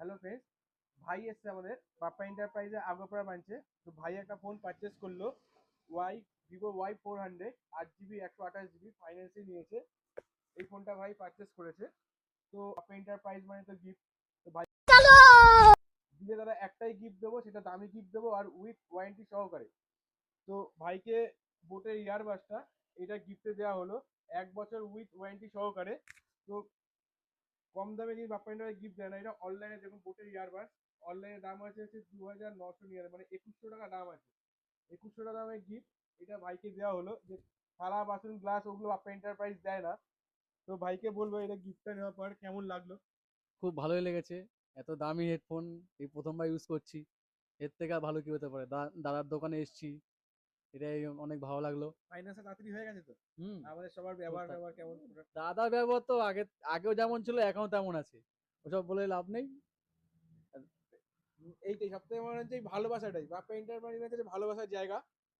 Hello friends ভাই এসছে আমাদের। বাপ্পা এন্টারপ্রাইজে আগরপাড়া ব্রাঞ্চে তো ভাই একটা ফোন পারচেস করল। Y Vivo Y four hundred আট জিবি একশো আঠাশ জিবি ফাইন্যান্সে নিয়েছে। এই ফোনটা ভাই পারচেস করেছে। তো বাপ্পা এন্টারপ্রাইজ মানে তো গিফট তো ভাই দিলে দাদা একটাই গিফট দেবো সেটা দামি গিফট দেবো আর উইথ ওয়ারেন্টি সহকারে। তো ভাইকে বোটের ইয়ারবাসটা এটা গিফটে দেওয়া হলো। এক বছর উইথ ওয়ারেন্টি সহকারে। তো কম দামে যদি বাপ্পা এন্টারপ্রাইজ গিফট দেয় না, এটা অনলাইনে দেখুন বোটের ইয়ারবাস অনলাইনে দাম আছে হচ্ছে দু হাজার নশো নিরানব্বই মানে একুশশো টাকা দাম আছে। একুশশো টাকা দামের গিফট এটা ভাইকে দেওয়া হলো যে থালা, বাসন গ্লাস ওগুলো বাপ্পা এন্টারপ্রাইজ দেয় না। তো ভাইকে বলব এটা গিফটটা নেওয়ার পর কেমন লাগল? খুব ভালোই লেগেছে। এত দামি হেডফোন এই প্রথমবার ইউজ করছি। এর থেকে আর ভালো কি হতে পারে? দাদার দোকানে এসছি। এটাই অনেক ভালো লাগল। ফাইন্যান্সে তাড়াতাড়ি হয়ে গেছে তো? হুম। আমাদের সবার ব্যবহার ব্যবহার কেমন? দাদার ব্যবহার তো আগে আগেও যেমন ছিল এখনও তেমন আছে। ওসব বলে লাভ নেই। এইটাই সব থেকে মনে হচ্ছে ভালোবাসাটাই। বাপ্পা এন্টারপ্রাইজের ভালোবাসার জায়গা